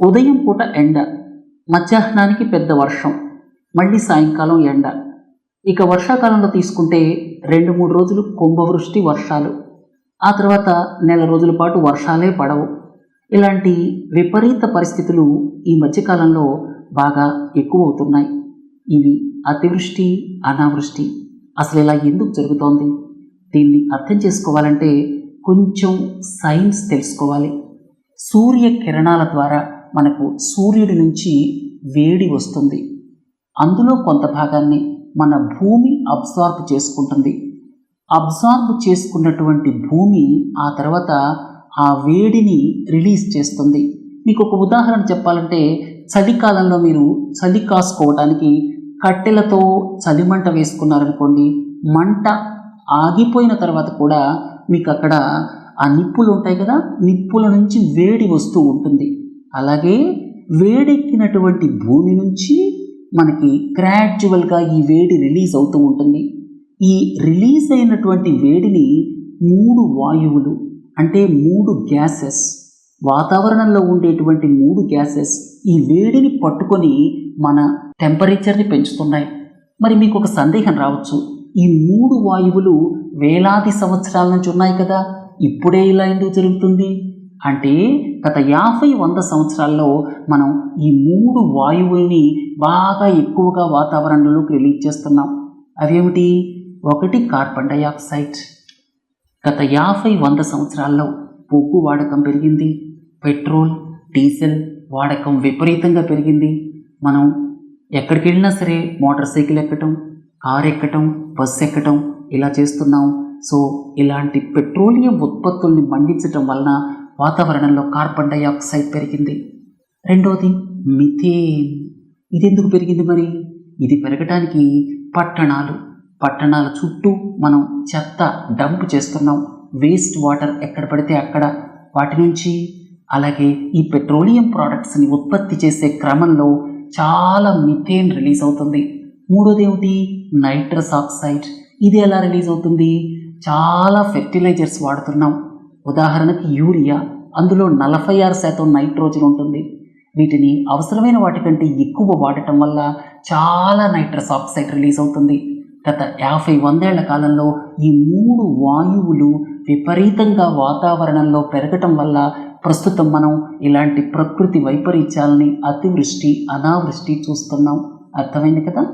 ఉదయం పూట ఎండ మధ్యాహ్నానికి పెద్ద వర్షం మళ్ళీ సాయంకాలం ఎండ. ఇక వర్షాకాలంలో తీసుకుంటే రెండు మూడు రోజులు కుంభవృష్టి వర్షాలు. ఆ తర్వాత నెల రోజుల పాటు వర్షాలే పడవు. ఇలాంటి విపరీత పరిస్థితులు ఈ మధ్యకాలంలో బాగా ఎక్కువ అవుతున్నాయి ఇవి అతివృష్టి అనావృష్టి. అసలు ఇలా ఎందుకు జరుగుతోంది? దీన్ని అర్థం చేసుకోవాలంటే కొంచెం సైన్స్ తెలుసుకోవాలి. సూర్య కిరణాల ద్వారా మనకు సూర్యుడి నుంచి వేడి వస్తుంది. అందులో కొంత భాగాన్ని మన భూమి అబ్జార్బ్ చేసుకుంటుంది. అబ్జార్బ్ చేసుకున్నటువంటి భూమి ఆ తర్వాత ఆ వేడిని రిలీజ్ చేస్తుంది. మీకు ఒక ఉదాహరణ చెప్పాలంటే చలికాలంలో మీరు చలి కాసుకోవడానికి కట్టెలతో చలిమంట వేసుకున్నారనుకోండి మంట ఆగిపోయిన తర్వాత కూడా మీకు అక్కడ ఆ నిప్పులు ఉంటాయి కదా నిప్పుల నుంచి వేడి వస్తూ ఉంటుంది. అలాగే వేడెక్కినటువంటి భూమి నుంచి మనకి గ్రాడ్యువల్గా ఈ వేడి రిలీజ్ అవుతూ ఉంటుంది. ఈ రిలీజ్ అయినటువంటి వేడిని మూడు వాయువులు అంటే మూడు గ్యాసెస్ వాతావరణంలో ఉండేటువంటి మూడు గ్యాసెస్ ఈ వేడిని పట్టుకొని మన టెంపరేచర్ని పెంచుతున్నాయి. మరి మీకు ఒక సందేహం రావచ్చు. ఈ మూడు వాయువులు వేలాది సంవత్సరాల నుంచి ఉన్నాయి కదా. ఇప్పుడే ఇలా ఎందుకు జరుగుతుంది? అంటే గత యాభై వంద సంవత్సరాల్లో మనం ఈ మూడు వాయువుల్ని బాగా ఎక్కువగా వాతావరణంలోకి రిలీజ్ చేస్తున్నాం. అవేమిటి? ఒకటి కార్బన్ డైఆక్సైడ్ గత యాభై వంద సంవత్సరాల్లో పొగ్గు వాడకం పెరిగింది. పెట్రోల్ డీజిల్ వాడకం విపరీతంగా పెరిగింది. మనం ఎక్కడికి వెళ్ళినా సరే మోటార్ సైకిల్ ఎక్కటం కార్ ఎక్కటం బస్సు ఎక్కటం ఇలా చేస్తున్నాం. సో ఇలాంటి పెట్రోలియం ఉత్పత్తుల్ని మండించటం వలన వాతావరణంలో కార్బన్ డైఆక్సైడ్ పెరిగింది. రెండవది మిథేన్. ఇది ఎందుకు పెరిగింది మరి? ఇది పెరగటానికి పట్టణాలు. పట్టణాల చుట్టూ మనం చెత్త డంప్ చేస్తున్నాం. వేస్ట్ వాటర్ ఎక్కడ పడితే అక్కడ. వాటి నుంచి అలాగే ఈ పెట్రోలియం ప్రోడక్ట్స్ని ఉత్పత్తి చేసే క్రమంలో చాలా మిథేన్ రిలీజ్ అవుతుంది. మూడోది ఏమిటి? Nitrous oxide. ఇది ఎలా రిలీజ్ అవుతుంది? చాలా ఫెర్టిలైజర్స్ వాడుతున్నాం. ఉదాహరణకి యూరియా అందులో నలభై ఆరు శాతం నైట్రోజన్ ఉంటుంది. వీటిని అవసరమైన వాటికంటే ఎక్కువ వాడటం వల్ల చాలా నైట్రస్ ఆక్సైడ్ రిలీజ్ అవుతుంది. గత యాభై వందేళ్ళ కాలంలో ఈ మూడు వాయువులు విపరీతంగా వాతావరణంలో పెరగటం వల్ల ప్రస్తుతం మనం ఇలాంటి ప్రకృతి వైపరీత్యాలని అతివృష్టి అనావృష్టి చూస్తున్నాం. అర్థమైంది కదా?